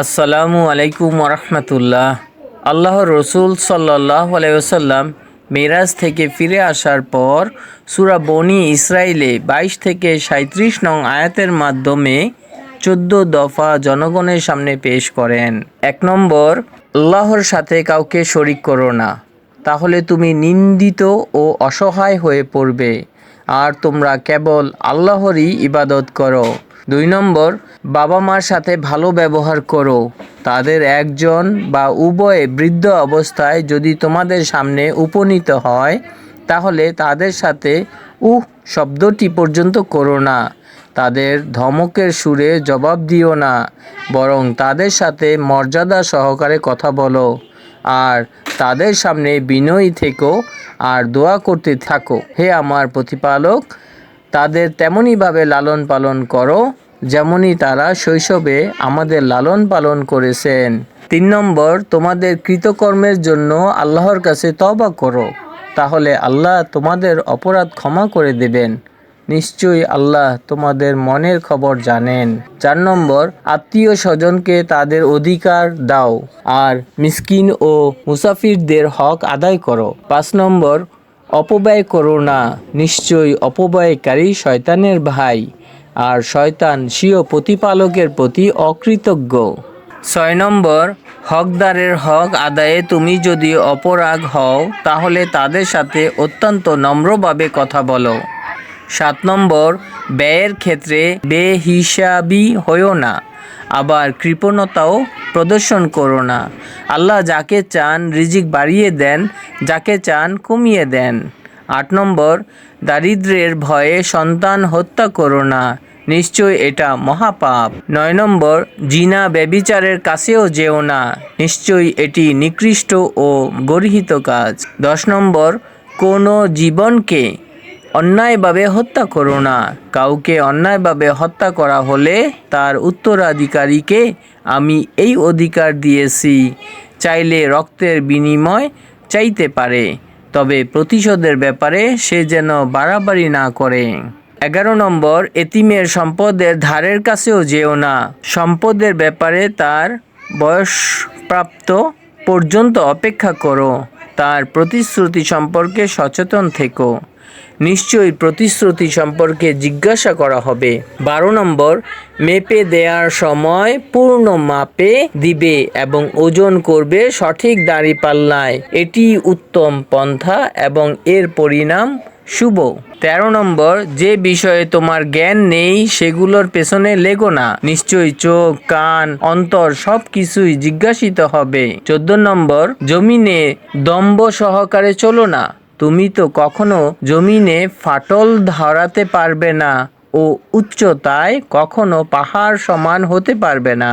আসসালামু আলাইকুম রহমতুল্লাহ আল্লাহ রসুল সাল্লাহ আলাইসাল্লাম মিরাজ থেকে ফিরে আসার পর সুরা বনি ইসরায়েলে বাইশ থেকে সাঁত্রিশ নং আয়াতের মাধ্যমে চোদ্দ দফা জনগণের সামনে পেশ করেন। এক নম্বর, আল্লাহর সাথে কাউকে শরিক করো না। তাহলে তুমি নিন্দিত ও অসহায় হয়ে পড়বে। আর তোমরা কেবল আল্লাহরই ইবাদত করো। দুই নম্বর বাবা মার সাথে ভালো ব্যবহার করো। তাদের একজন বা উভয়ে বৃদ্ধ অবস্থায় যদি তোমাদের সামনে উপনীত হয়, তাহলে তাদের সাথে উহ শব্দটি পর্যন্ত করো না। তাদের ধমকের সুরে জবাব দিও না, বরং তাদের সাথে মর্যাদা সহকারে কথা বলো। আর তাদের সামনে বিনয়ী থেকো আর দোয়া করতে থাকো। হে আমার প্রতিপালক তাদের তেমনইভাবে লালন পালন করো যেমনই তারা শৈশবে আমাদের লালন পালন করেছেন। তিন নম্বর, তোমাদের কৃতকর্মের জন্য আল্লাহর কাছে তবা করো। তাহলে আল্লাহ তোমাদের অপরাধ ক্ষমা করে দেবেন। নিশ্চয়ই আল্লাহ তোমাদের মনের খবর জানেন। চার নম্বর, আত্মীয় স্বজনকে তাদের অধিকার দাও। আর মিসকিন ও মুসাফিরদের হক আদায় করো। পাঁচ নম্বর অপব্যয় করো না, নিশ্চয়ই অপব্যয়কারী শয়তানের ভাই, আর শয়তান স্বীয় প্রতিপালকের প্রতি অকৃতজ্ঞ। ছয় নম্বর, হকদারের হক আদায়ে তুমি যদি অপরাগ হও, তাহলে তাদের সাথে অত্যন্ত নম্রভাবে কথা বলো। সাত নম্বর, ব্যয়ের ক্ষেত্রে বেহিসাবি হইও না, আবার কৃপণতাও প্রদর্শন করো না। আল্লাহ যাকে চান রিজিক বাড়িয়ে দেন, যাকে চান কমিয়ে দেন। আট নম্বর দারিদ্র্যের ভয়ে সন্তান হত্যা করো না, নিশ্চয় এটা মহাপাপ। নয় নম্বর, জিনা ব্যবিচারের কাছেও যেও না নিশ্চয়ই এটি নিকৃষ্ট ও গর্হিত কাজ। দশ নম্বর, কোনো জীবনকে অন্যায়ভাবে হত্যা করো না। কাউকে অন্যায়ভাবে হত্যা করা হলে তার উত্তরাধিকারীকে আমি এই অধিকার দিয়েছি। চাইলে রক্তের বিনিময় চাইতে পারে, তবে প্রতিশোধের ব্যাপারে সে যেন বাড়াবাড়ি না করে। এগারো নম্বর, এতিমের সম্পদের ধারের কাছেও যেও না। সম্পদের ব্যাপারে তার বয়সপ্রাপ্ত পর্যন্ত অপেক্ষা করো। তার প্রতিশ্রুতি সম্পর্কে সচেতন থেকো। নিশ্চয়ই প্রতিশ্রুতি সম্পর্কে জিজ্ঞাসা করা হবে। বারো নম্বর, মেপে দেওয়ার সময় পূর্ণ মাপে দিবে এবং ওজন করবে সঠিক দাড়ি পাল্লায় এটি উত্তম পন্থা এবং এর পরিণাম শুভ। তেরো নম্বর, যে বিষয়ে তোমার জ্ঞান নেই সেগুলোর পেছনে লেগো না। নিশ্চয়ই চোখ, কান, অন্তর সব কিছুই জিজ্ঞাসিত হবে। চোদ্দ নম্বর, জমিনে দম্ভ সহকারে চলো না। তুমি তো কখনো জমিনে ফাটল ধরাতে পারবে না ও উচ্চতায় কখনো পাহাড় সমান হতে পারবে না।